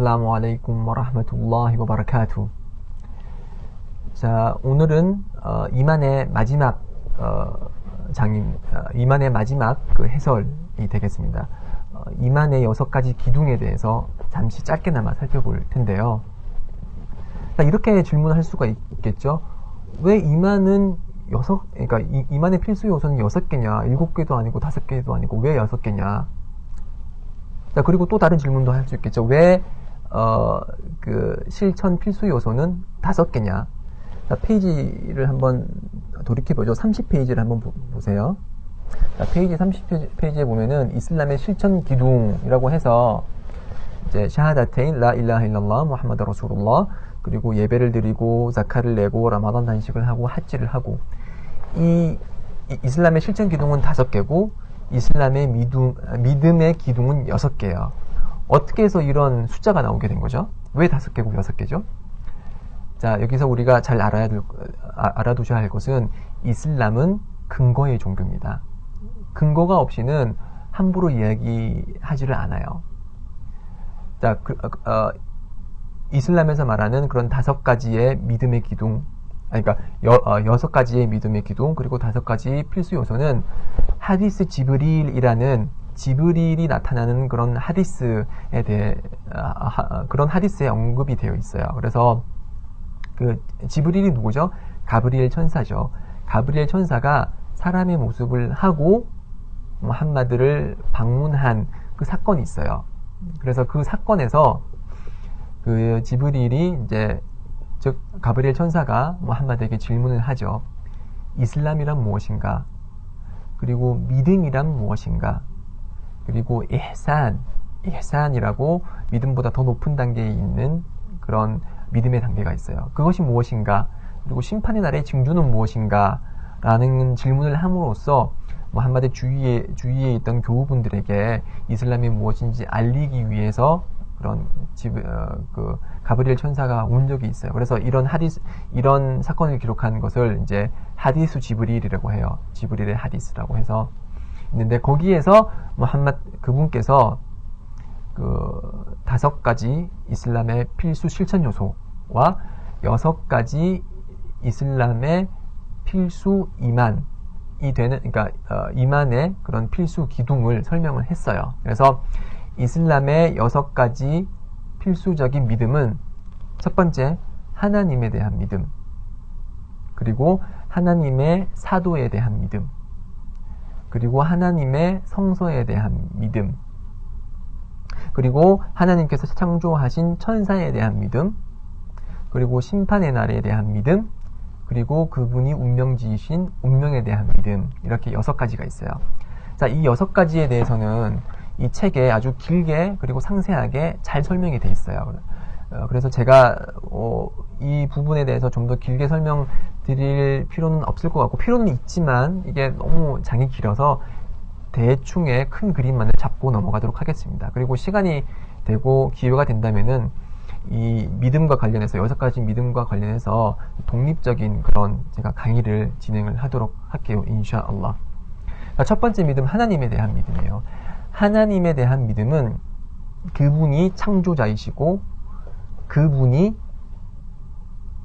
wa rahmatullahi wa barakatuh. 자, 오늘은 어, 이만의 마지막 어, 장임, 어, 이만의 마지막 그 해설이 되겠습니다. 어, 이만의 여섯 가지 기둥에 대해서 잠시 짧게나마 살펴볼 텐데요. 자, 이렇게 질문할 수가 있, 겠죠 왜 이만은 여섯, 그러니까 이, 이만의 필수 요소는 여섯 개냐, 일곱 개도 아니고 다섯 개도 아니고 왜 여섯 개냐? 자, 그리고 또 다른 질문도 할 수 있겠죠. 왜, 어, 그, 실천 필수 요소는 다섯 개냐. 자, 페이지를 한번 돌이켜보죠. 30페이지를 한번 보, 세요 자, 페이지 30페이지에 보면은 이슬람의 실천 기둥이라고 해서 이제 샤하다테인 라 일라하 일랄라 무함마드 라술ullah 그리고 예배를 드리고 자카를 내고 라마단 단식을 하고 하지를 하고 이, 이 이슬람의 실천 기둥은 다섯 개고 이슬람의 믿음, 믿음의 기둥은 여섯 개예요. 어떻게 해서 이런 숫자가 나오게 된 거죠? 왜 다섯 개고 여섯 개죠? 자, 여기서 우리가 잘 알아야 될, 아, 알아두셔야 할 것은 이슬람은 근거의 종교입니다. 근거가 없이는 함부로 이야기하지를 않아요. 자, 그, 어, 어 이슬람에서 말하는 그런 다섯 가지의 믿음의 기둥, 그러니까 여, 어, 여섯 가지의 믿음의 기둥 그리고 다섯 가지 필수 요소는 하디스 지브릴이라는 지브릴이 나타나는 그런 하디스에 대해 아, 하, 그런 하디스에 언급이 되어 있어요. 그래서 그 지브릴이 누구죠? 가브리엘 천사죠. 가브리엘 천사가 사람의 모습을 하고 무함마드를 방문한 그 사건이 있어요. 그래서 그 사건에서 그 지브릴이 이제 즉 가브리엘 천사가 무함마드에게 질문을 하죠. 이슬람이란 무엇인가? 그리고 믿음이란 무엇인가? 그리고 ih산, ih산이라고 믿음보다 더 높은 단계에 있는 그런 믿음의 단계가 있어요. 그것이 무엇인가? 그리고 심판의 날의 징조는 무엇인가? 라는 질문을 함으로써 뭐 한마디 주위에 주위에 있던 교우분들에게 이슬람이 무엇인지 알리기 위해서 그런 집, 어, 그 가브리엘 천사가 온 적이 있어요. 그래서 이런 하디스, 이런 사건을 기록한 것을 이제 하디스 지브릴이라고 해요. 지브릴의 하디스라고 해서 있는데 거기에서 무함맛 그분께서 그 다섯 가지 이슬람의 필수 실천 요소와 여섯 가지 이슬람의 필수 이만이 되는 그러니까 어, 이만의 그런 필수 기둥을 설명을 했어요. 그래서 이슬람의 여섯 가지 필수적인 믿음은 첫 번째, 하나님에 대한 믿음. 그리고 하나님의 사도에 대한 믿음. 그리고 하나님의 성서에 대한 믿음. 그리고 하나님께서 창조하신 천사에 대한 믿음. 그리고 심판의 날에 대한 믿음. 그리고 그분이 운명지으신 운명에 대한 믿음. 이렇게 여섯 가지가 있어요. 자, 이 여섯 가지에 대해서는 이 책에 아주 길게 그리고 상세하게 잘 설명이 돼 있어요. 어, 그래서 제가 어, 이 부분에 대해서 좀 더 길게 설명 드릴 필요는 없을 것 같고 필요는 있지만 이게 너무 장이 길어서 대충의 큰 그림만을 잡고 넘어가도록 하겠습니다. 그리고 시간이 되고 기회가 된다면은 이 믿음과 관련해서 여섯 가지 믿음과 관련해서 독립적인 그런 제가 강의를 진행을 하도록 할게요. 인샤 알라. 첫 번째 믿음 하나님에 대한 믿음이에요. 하나님에 대한 믿음은 그분이 창조자이시고 그분이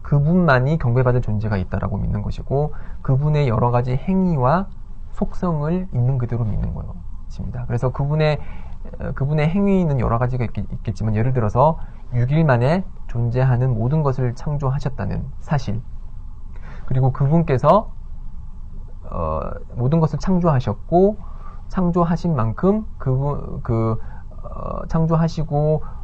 그분만이 경배받을 존재가 있다라고 믿는 것이고 그분의 여러 가지 행위와 속성을 있는 그대로 믿는 것입니다. 그래서 그분의 그분의 행위는 여러 가지가 있, 겠 지만 예를 들어서 6일 만에 존재하는 모든 것을 창조하셨다는 사실 그리고 그분께서 어, 모든 것을 창조하셨고 창조하신 만큼 그분 그 어, 창조하시고 어,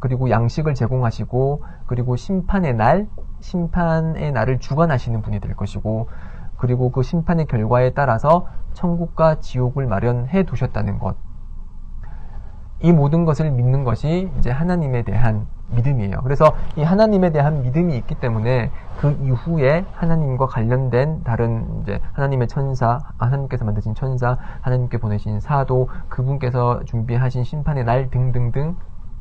그리고 양식을 제공하시고 그리고 심판의 날 심판의 날을 주관하시는 분이 될 것이고 그리고 그 심판의 결과에 따라서 천국과 지옥을 마련해 두셨다는 것. 이 모든 것을 믿는 것이 이제 하나님에 대한 믿음이에요. 그래서 이 하나님에 대한 믿음이 있기 때문에 그 이후에 하나님과 관련된 다른 이제 하나님의 천사, 하나님께서 만드신 천사, 하나님께 보내신 사도, 그분께서 준비하신 심판의 날 등등등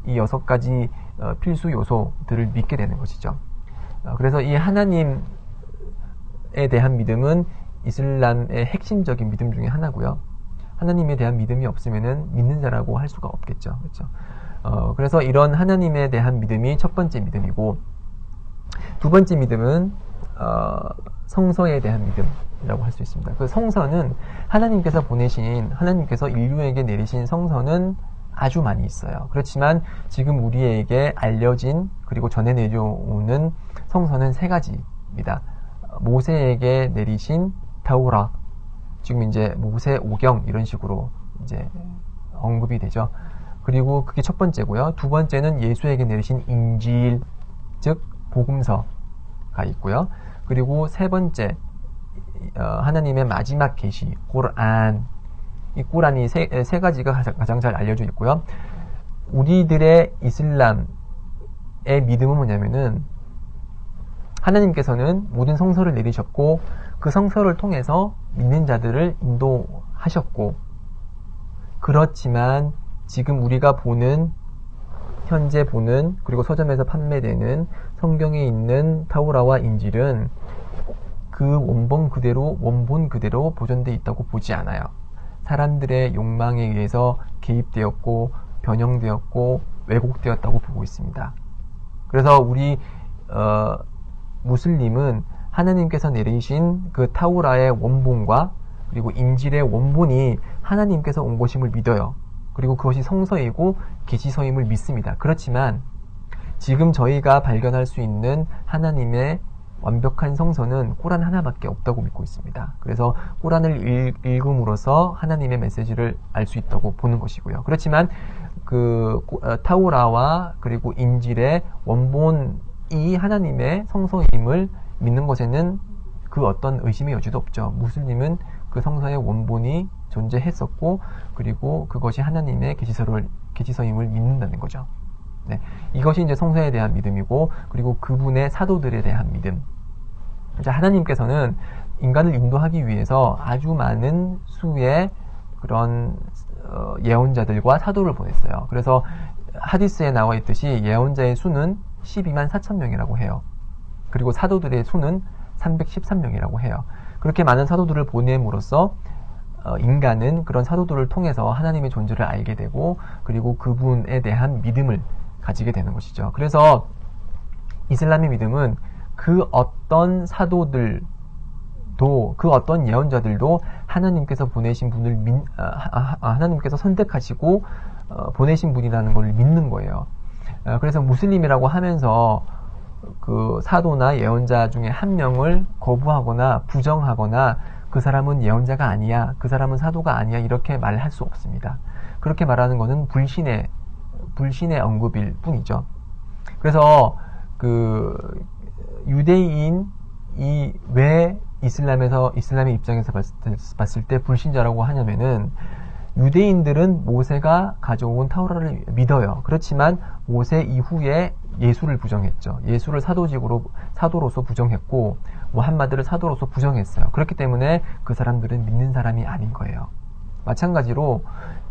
이 여섯 가지 어, 필수 요소들을 믿게 되는 것이죠. 어, 그래서 이 하나님에 대한 믿음은 이슬람의 핵심적인 믿음 중에 하나고요. 하나님에 대한 믿음이 없으면은 믿는 자라고 할 수가 없겠죠. 그렇죠? 어, 그래서 이런 하나님에 대한 믿음이 첫 번째 믿음이고 두 번째 믿음은 어, 성서에 대한 믿음이라고 할 수 있습니다. 그 성서는 하나님께서 보내신 하나님께서 인류에게 내리신 성서는 아주 많이 있어요. 그렇지만 지금 우리에게 알려진 그리고 전해 내려오는 성서는 세 가지입니다. 모세에게 내리신 타우라, 지금 이제 모세 오경 이런 식으로 이제 언급이 되죠. 그리고 그게 첫 번째고요. 두 번째는 예수에게 내리신 인질, 즉 복음서가 있고요. 그리고 세 번째 어, 하나님의 마지막 계시, 고란. 이 꾸란이 세, 세 가지가 가장, 가장 잘 알려져 있고요. 우리들의 이슬람의 믿음은 뭐냐면은 하나님께서는 모든 성서를 내리셨고 그 성서를 통해서 믿는 자들을 인도하셨고 그렇지만 지금 우리가 보는 현재 보는 그리고 서점에서 판매되는 성경에 있는 타우라와 인질은 그 원본 그대로 원본 그대로 보존돼 있다고 보지 않아요. 사람들의 욕망에 의해서 개입되었고 변형되었고 왜곡되었다고 보고 있습니다. 그래서 우리 어, 무슬림은 하나님께서 내리신 그 타우라의 원본과 그리고 인질의 원본이 하나님께서 온 것임을 믿어요. 그리고 그것이 성서이고 계시서임을 믿습니다. 그렇지만 지금 저희가 발견할 수 있는 하나님의 완벽한 성서는 꼬란 하나밖에 없다고 믿고 있습니다. 그래서 꼬란을 읽, 음으로써 하나님의 메시지를 알 수 있다고 보는 것이고요. 그렇지만 그 어, 타우라와 그리고 인질의 원본이 하나님의 성서임을 믿는 것에는 그 어떤 의심의 여지도 없죠. 무슬림은 그 성서의 원본이 존재했었고 그리고 그것이 하나님의 계시서를 계시서임을 믿는다는 거죠. 네. 이것이 이제 성서에 대한 믿음이고 그리고 그분의 사도들에 대한 믿음. 자, 하나님께서는 인간을 인도하기 위해서 아주 많은 수의 그런 어, 예언자들과 사도를 보냈어요. 그래서 하디스에 나와 있듯이 예언자의 수는 12만 4천 명이라고 해요. 그리고 사도들의 수는 313명이라고 해요. 그렇게 많은 사도들을 보냄으로써 어, 인간은 그런 사도들을 통해서 하나님의 존재를 알게 되고 그리고 그분에 대한 믿음을 가지게 되는 것이죠. 그래서 이슬람의 믿음은 그 어떤 사도들도 그 어떤 예언자들도 하나님께서 보내신 분을 믿, 아, 아, 하나님께서 선택하시고 어, 보내신 분이라는 것을 믿는 거예요. 어, 그래서 무슬림이라고 하면서 그 사도나 예언자 중에 한 명을 거부하거나 부정하거나 그 사람은 예언자가 아니야, 그 사람은 사도가 아니야 이렇게 말할 수 없습니다. 그렇게 말하는 것은 불신의 불신의 언급일 뿐이죠. 그래서 그 유대인이 왜 이슬람에서 이슬람의 입장에서 봤을 때 불신자라고 하냐면은 유대인들은 모세가 가져온 타우라를 믿어요. 그렇지만 모세 이후에 예수를 부정했죠. 예수를 사도직으로 사도로서 부정했고 무함마드를 사도로서 부정했어요. 그렇기 때문에 그 사람들은 믿는 사람이 아닌 거예요. 마찬가지로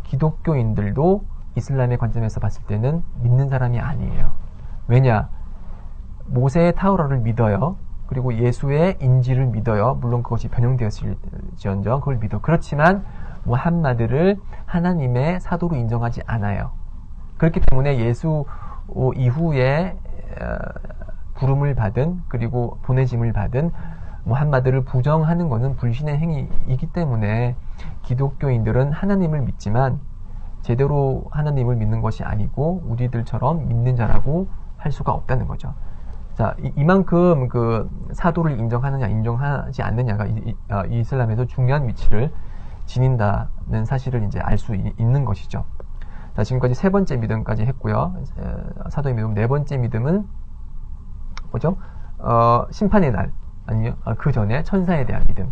기독교인들도 이슬람의 관점에서 봤을 때는 믿는 사람이 아니에요. 왜냐? 모세의 타우라를 믿어요. 그리고 예수의 인지를 믿어요. 물론 그것이 변형되었을지언정 그걸 믿어. 그렇지만 무함마드를 하나님의 사도로 인정하지 않아요. 그렇기 때문에 예수 이후에 어, 부름을 받은 그리고 보내짐을 받은 무함마드를 부정하는 것은 불신의 행위이기 때문에 기독교인들은 하나님을 믿지만 제대로 하나님을 믿는 것이 아니고 우리들처럼 믿는 자라고 할 수가 없다는 거죠. 자, 이, 만큼그 사도를 인정하느냐, 인정하지 않느냐가 이, 아, 이, 슬람에서 중요한 위치를 지닌다는 사실을 이제 알 수 있는 것이죠. 자, 지금까지 세 번째 믿음까지 했고요. 사도의 믿음 네 번째 믿음은 뭐죠? 어, 심판의 날 아니면 어, 그 전에 천사에 대한 믿음.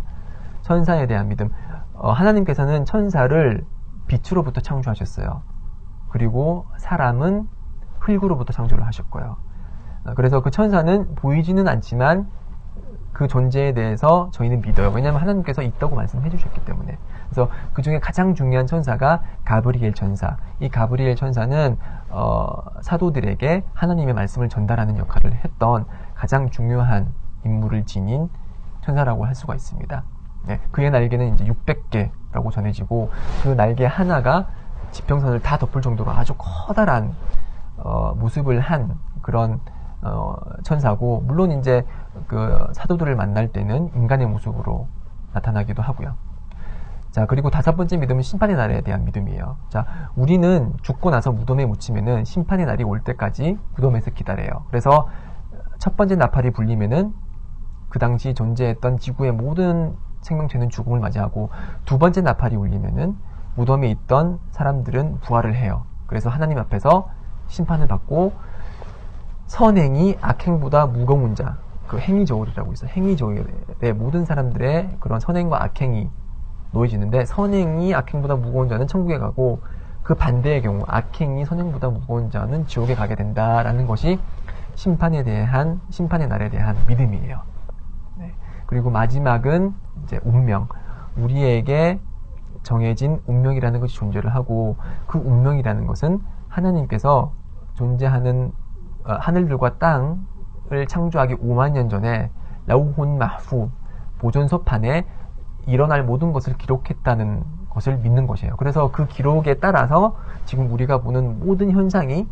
천사에 대한 믿음. 어, 하나님께서는 천사를 빛으로부터 창조하셨어요. 그리고 사람은 흙으로부터 창조를 하셨고요. 어, 그래서 그 천사는 보이지는 않지만 그 존재에 대해서 저희는 믿어요. 왜냐하면 하나님께서 있다고 말씀해 주셨기 때문에. 그래서 그 중에 가장 중요한 천사가 가브리엘 천사. 이 가브리엘 천사는 어, 사도들에게 하나님의 말씀을 전달하는 역할을 했던 가장 중요한 임무를 지닌 천사라고 할 수가 있습니다. 네, 그의 날개는 이제 600개 라고 전해지고 그 날개 하나가 지평선을 다 덮을 정도로 아주 커다란 어, 모습을 한 그런 어, 천사고 물론 이제 그 사도들을 만날 때는 인간의 모습으로 나타나기도 하고요. 자, 그리고 다섯 번째 믿음은 심판의 날에 대한 믿음이에요. 자, 우리는 죽고 나서 무덤에 묻히면은 심판의 날이 올 때까지 무덤에서 기다려요. 그래서 첫 번째 나팔이 불리면은 그 당시 존재했던 지구의 모든 생명체는 죽음을 맞이하고 두 번째 나팔이 울리면은 무덤에 있던 사람들은 부활을 해요. 그래서 하나님 앞에서 심판을 받고 선행이 악행보다 무거운 자, 그 행위 저울이라고 있어요. 행위 저울의 모든 사람들의 그런 선행과 악행이 놓여지는데 선행이 악행보다 무거운 자는 천국에 가고 그 반대의 경우 악행이 선행보다 무거운 자는 지옥에 가게 된다라는 것이 심판에 대한 심판의 날에 대한 믿음이에요. 네. 그리고 마지막은 이제 운명. 우리에게 정해진 운명이라는 것이 존재를 하고 그 운명이라는 것은 하나님께서 존재하는 어, 하늘들과 땅을 창조하기 5만 년 전에 라우혼 마후 보존소판에 일어날 모든 것을 기록했다는 것을 믿는 것이에요. 그래서 그 기록에 따라서 지금 우리가 보는 모든 현상이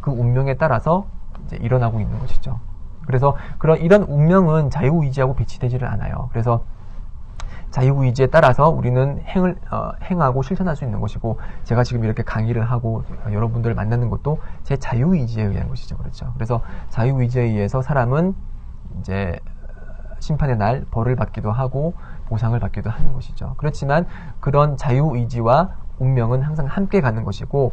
그 운명에 따라서 이제 일어나고 있는 것이죠. 그래서 그런 이런 운명은 자유의지하고 배치되지를 않아요. 그래서 자유의지에 따라서 우리는 행을 어, 행하고 실천할 수 있는 것이고 제가 지금 이렇게 강의를 하고 여러분들을 만나는 것도 제 자유의지에 의한 것이죠. 그렇죠. 그래서 자유의지에 의해서 사람은 이제 심판의 날 벌을 받기도 하고 보상을 받기도 하는 것이죠. 그렇지만 그런 자유의지와 운명은 항상 함께 가는 것이고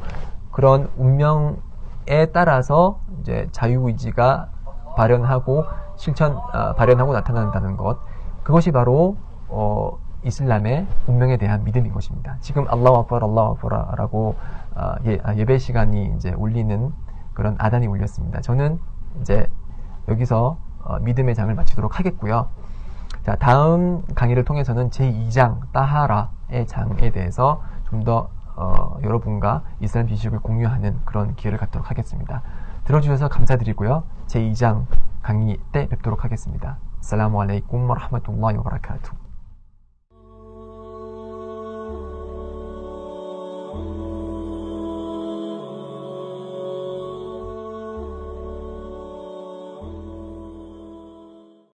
그런 운명에 따라서 이제 자유의지가 발현하고 실천 어, 발현하고 나타난다는 것 그것이 바로 어, 이슬람의 운명에 대한 믿음인 것입니다. 지금 알라우 아빠라 알라우 아빠라라고 어, 예, 아, 배 시간이 이제 울리는 그런 아단이 울렸습니다. 저는 이제 여기서 어, 믿음의 장을 마치도록 하겠고요. 자, 다음 강의를 통해서는 제2장 따하라의 장에 대해서 좀더 어, 여러분과 이슬람 지식을 공유하는 그런 기회를 갖도록 하겠습니다. 들어주셔서 감사드리고요. 제2장 강의 때 뵙도록 하겠습니다. 살라무 알레이쿰 와 라흐마툴라히 와 바라카투. Oh.